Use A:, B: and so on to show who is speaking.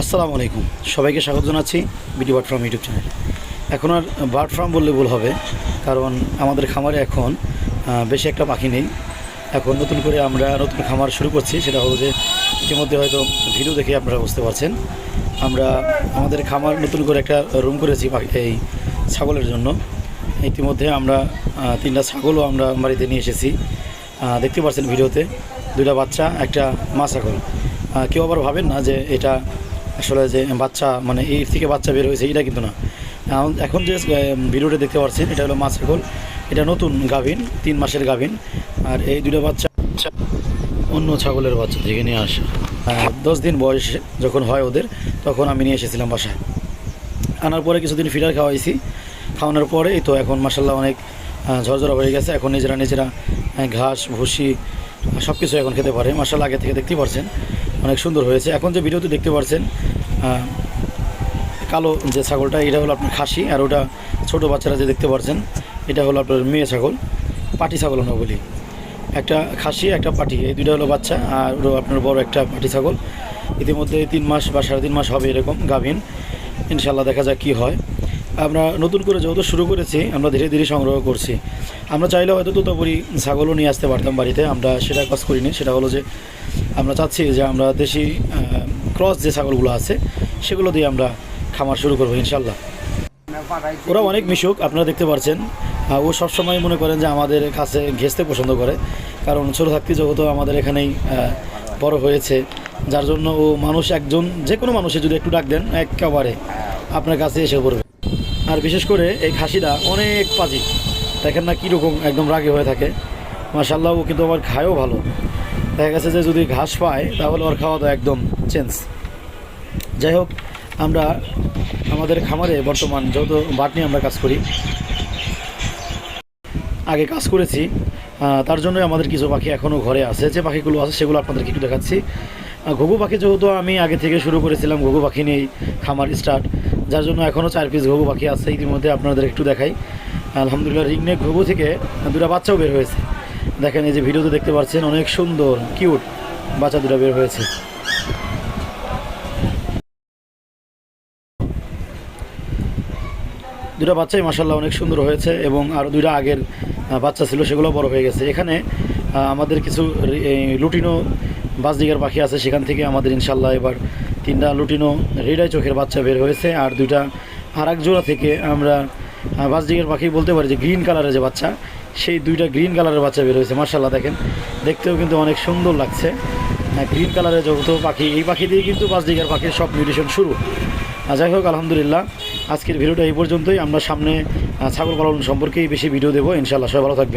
A: আসসালামু আলাইকুম। সবাইকে স্বাগত জানাচ্ছি BD bird farm YouTube channel এখন আর বার্ড ফার্ম বললে ভুল হবে, কারণ আমাদের খামারে এখন বেশি একটা পাখি নেই। এখন নতুন করে আমরা নতুন খামার শুরু করছি, সেটা হলো যে ইতিমধ্যে হয়তো ভিডিও দেখে আপনারা বুঝতে পারছেন। আমরা আমাদের খামার নতুন করে একটা রুম করেছি এই ছাগলের জন্য। ইতিমধ্যে আমরা তিনটা ছাগলও আমরা বাড়িতে নিয়ে এসেছি। দেখতে পাচ্ছেন ভিডিওতে, দুইটা বাচ্চা, একটা মা ছাগল। কেউ আবার ভাবেন না যে এটা আসলে যে বাচ্চা মানে এর থেকে বাচ্চা বের হয়েছে, এটা কিন্তু না। এখন- যে ভিডিওটা দেখতে পাচ্ছেন, এটা হলো মা ছাগল। এটা নতুন গাভিন, তিন মাসের গাভিন। আর এই দুটো বাচ্চা অন্য ছাগলের বাচ্চা থেকে নিয়ে আসা। দশ দিন বয়স যখন হয় ওদের, তখন আমি নিয়ে এসেছিলাম বাসায়। আনার পরে কিছুদিন ফিডার খাওয়াইছি। খাওয়ানোর পরে, এই তো এখন মাসাল্লাহ অনেক ঝরঝরা হয়ে গেছে। এখন নিজেরা নিজেরা ঘাস, ভুসি সব কিছু এখন খেতে পারে। মাসাল্লাহ আগে থেকে দেখতেই পারছেন। অনেক সুন্দর হয়েছে। এখন যে ভিডিওতে দেখতে পারছেন কালো যে ছাগলটা, এটা হলো আপনার খাসি, আর ওটা ছোট বাচ্চারা যে দেখতে পাচ্ছেন এটা হলো আপনার মেয়ে ছাগল, পাটি ছাগল আমরা বলি। একটা খাসি, একটা পাটি, এই দুইটা হলো বাচ্চা, আর ওটা আপনার বড় একটা পাটি ছাগল। ইতিমধ্যে তিন মাস বা সাড়ে তিন মাস হবে এরকম গাভিন। ইনশাল্লাহ দেখা যাক কী হয়। আমরা নতুন করে যেহেতু শুরু করেছি আমরা ধীরে ধীরে সংগ্রহ করছি। আমরা চাইলে হয়তো তোতাপুরি ছাগলও নিয়ে আসতে পারতাম বাড়িতে আমরা সেটা কাজ করিনি। সেটা হলো যে আমরা চাচ্ছি যে আমরা দেশি ক্রস যে ছাগলগুলো আছে সেগুলো দিয়ে আমরা খামার শুরু করব ইনশাল্লাহ ওরা অনেক মিশুক আপনারা দেখতে পাচ্ছেন আহ, ও সবসময় মনে করেন যে আমাদের কাছে ঘেঁচতে পছন্দ করে। কারণ ছোটো থাকতে যেহেতু আমাদের এখানেই বড় হয়েছে। যার জন্য ও মানুষ একজন যে কোনো মানুষে যদি একটু ডাক দেন একেবারে আপনার কাছে এসে পড়বে। আর বিশেষ করে এই খাসিটা অনেক পাজি। দেখেন না কীরকম একদম রাগে হয়ে থাকে। মাসাল্লাহ ও কিন্তু আমার খায়ও ভালো। দেখা গেছে যে যদি ঘাস পায়, তাহলে ওর খাওয়া দাওয়া একদম চেঞ্জ। যাই হোক, আমরা আমাদের খামারে বর্তমান যত বাট নিয়ে আমরা কাজ করি, আগে কাজ করেছি তার জন্যই আমাদের কিছু পাখি এখনও ঘরে আছে। যে পাখিগুলো আছে, সেগুলো আপনাদেরকে একটু দেখাচ্ছি। ঘুঘু পাখি যেহেতু আমি আগে থেকে শুরু করেছিলাম, ঘুঘু পাখি নিয়েই খামার স্টার্ট যার জন্য এখনও চার পিস ঘুঘু পাখি আছে, ইতিমধ্যে আপনাদের একটু দেখাই। আলহামদুলিল্লাহ রিংনে ঘুঘু থেকে দুটো বাচ্চাও বের হয়েছে। দেখেন, এই যে ভিডিওতে দেখতে পাচ্ছেন, অনেক সুন্দর কিউট বাচ্চা দুটো বের হয়েছে। দুটো বাচ্চাই মাসাল্লাহ অনেক সুন্দর হয়েছে এবং আরও দুইটা আগের বাচ্চা ছিল সেগুলো বড় হয়ে গেছে। এখানে আমাদের কিছু লুটিনো বাসদিগার পাখি আছে, সেখান থেকে আমাদের ইনশাল্লাহ এবার তিনটা লুটিনো রেডাই চোখের বাচ্চা বের হয়েছে আর দুইটা আর জোড়া থেকে আমরা আহ, বাসদিগার পাখি বলতে পারি যে গ্রিন কালারের যে বাচ্চা সেই দুইটা গ্রিন কালারের বাচ্চা বের হয়েছে মার্শাল্লাহ দেখেন। দেখতেও কিন্তু অনেক সুন্দর লাগছে। গ্রিন কালারের যত পাখি এই পাখি দিয়ে কিন্তু বাসদিগার পাখির সব মিউটেশন শুরু। যাই হোক আলহামদুলিল্লাহ আজকের ভিডিওটা এই পর্যন্তই। আমরা সামনে ছাগল পালন সম্পর্কেই বেশি ভিডিও দেবো। ইনশাল্লাহ সবাই ভালো থাকবেন।